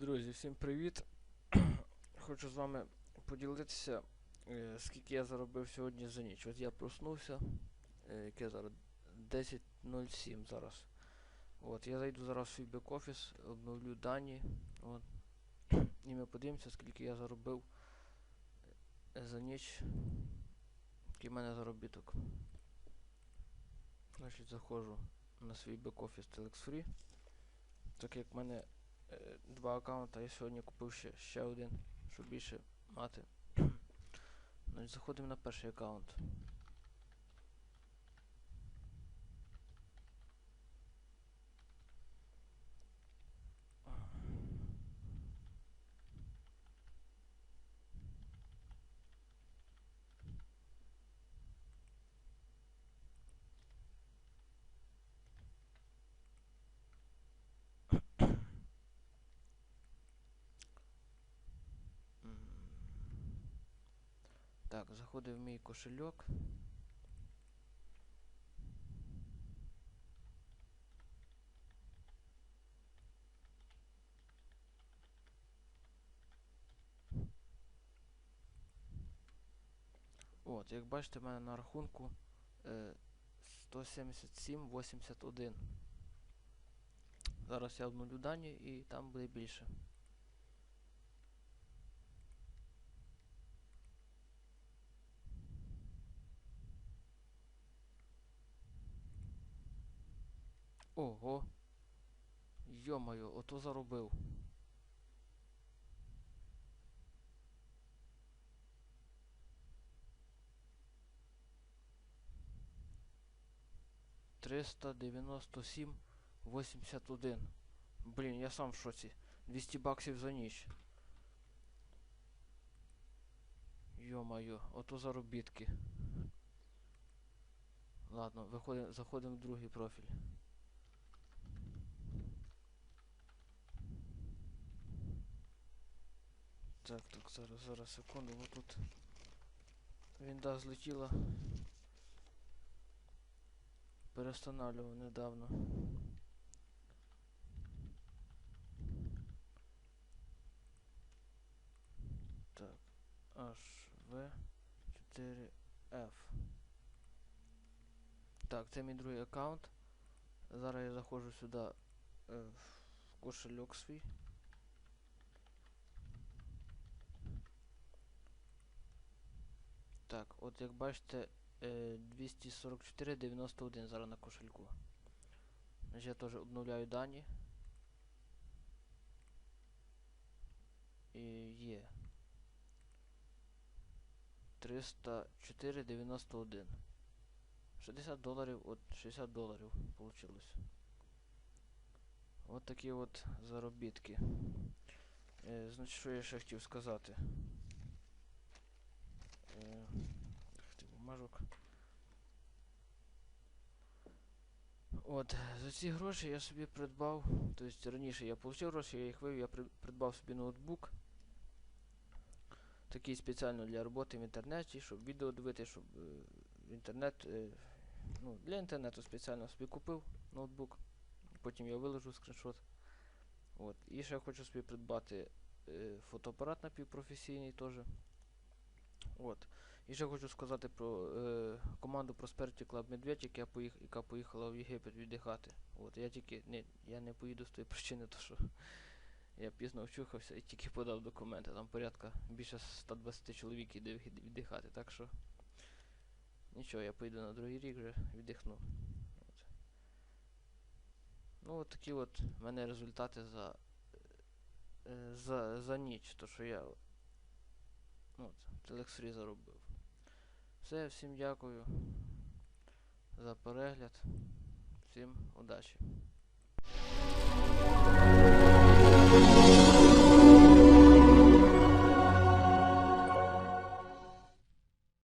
Всім привіт! Хочу з вами поділитися, е, скільки я заробив сьогодні за ніч. От я проснувся, е, яке зараз 10.07 зараз. От, я зайду зараз в свій бек-офіс, обновлю дані. От, і ми подивимося, скільки я заробив е, за ніч. Який в мене заробіток. Значить, заходжу на свій бек-офіс Telex Free. Так як в мене два аккаунта, я сьогодні купив ще, ще один, щоб більше мати. Значить, заходимо на перший аккаунт. Так, заходив в мій кошельок. От, як бачите, в мене на рахунку е, 177,81. Зараз я обнулю дані і там буде більше. Ого. Йо-моє, ото заробив. Триста дев'яносто сім восемьдесят один. Блін, я сам в шоці. 200 баксів за ніч. Йо-моє, ото заробітки. Ладно, виходимо, заходимо в другий профіль. Так, так, зараз, зараз, секунду, бо тут вінда злетіла. Перестанавливав недавно. Так, HV4F. Так, це мій другий аккаунт. Зараз я заходжу сюди е, в кошельок свій. Так, от як бачите, е, 244,91 зараз на кошельку. Я теж обновляю дані. І є. 304,91. 60 доларів, от 60 доларів получилось. От такі от заробітки. Е, значить, що я ще хотів сказати. От, за ці гроші я собі придбав. Тобто раніше я отримав гроші, я їх вивів, я придбав собі ноутбук. Такий спеціально для роботи в інтернеті, щоб відео дивитися, щоб е, інтернет. Е, ну, для інтернету спеціально собі купив ноутбук. Потім я виложу скріншот. От. І ще хочу собі придбати е, фотоапарат напівпрофесійний теж. От. І ще хочу сказати про е, команду Prosperity Club Медведь, яка, поїх, яка поїхала в Єгипет віддихати. От. Я тільки не, я не поїду з тої причини, то що я пізно вчухався і тільки подав документи. Там порядка більше 120 чоловік іде віддихати. Так що нічого, я поїду на другий рік вже віддихну. От. Ну от такі от в мене результати за, е, за, за ніч, то що я От, Telex заробив. Все, всім дякую за перегляд. Всім удачі.